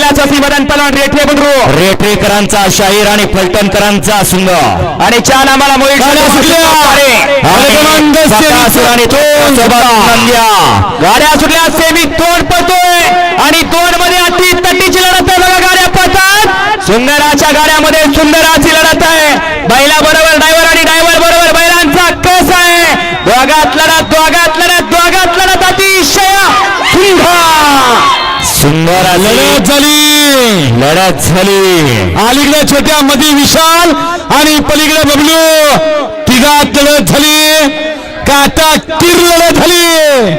बैलाचा मदन पलवान रेठे बुद्रू रेठेकरांचा शाहीर आणि फलटणकरांचा सुंदर आणि चार आम्हाला गाड्या सुटल्या. गाड्या सेमी तोड पडतोय आणि तोडमध्ये अति तटीची लढत आहे. बघा गाड्या पडतात सुंदराच्या गाड्यामध्ये सुंदराची लढत आहे. बैला बरोबर ड्रायव्हर आणि ड्रायव्हर बरोबर बैलांचा कस आहे. दोघात लढत दोघात लढत दोघात लढत. अतिशय सुंदर. सुंदर. लढत झाली. लढत झाली. अलीकडे छोट्या मध्ये विशाल आणि पलीकडे बबलू. तिघात लढत झाली. काटा किर लढत झाली.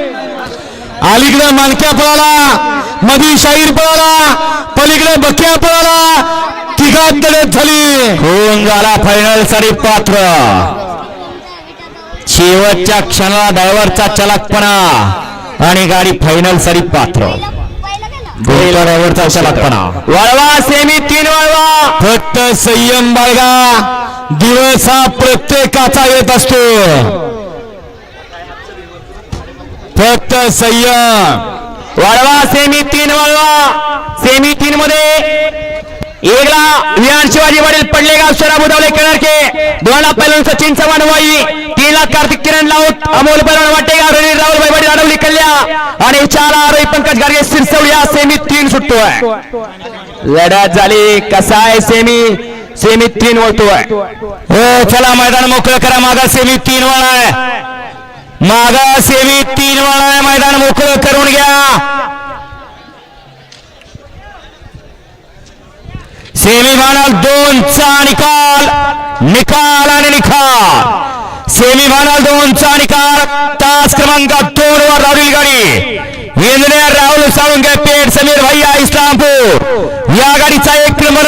अलीकडे मानक्या पळाला. मधी शाहीर पळाला. पलीकडे बक्या पळाला. तिघात लढत झाली. होऊन झाला फायनलसाठी पात्र. शेवटच्या क्षणाला ड्रायव्हरचा चलाकपणा आणि गाडी फायनलसाठी पात्र. चलाकपणा वळवा सेमी तीन वळवा. फक्त संयम बाळगा. दिवस हा प्रत्येकाचा येत असतो. फक्त संयम. वळवा सेमी तीन वळवा. सेमी तीन मध्ये एकला विहान शिवाजी वडील पडले गाव शरा बुधावले के दोनला पैलवान सचिन चव्हाण वाई तीनला कार्तिक किरण लाऊत अमोल पैलवान वाटेगाव रणवीर राहुल भाईवाडी अडवली कल्या आरोही पंकज गाडगे सिरसवडी या सेमी तीन सुटतोय लढत झाली कसा आहे सेमी सेमी तीन वळतोय हो। चला मैदान मोकळं करा, मागा सेमी तीन वाळा आहे मागा सेमी तीन वाळा आहे मैदान मोकळं करून घ्या सेमी फायनल दोनचा निकाल निकाल आणि निकाल। सेमी फायनल दोनचा निकाल तास क्रमांक दोन वर राहुल गाडी इंजिनियर राहुल साळुंगे पेठ समीर भैया इस्लामपूर. या गाडीचा एक नंबर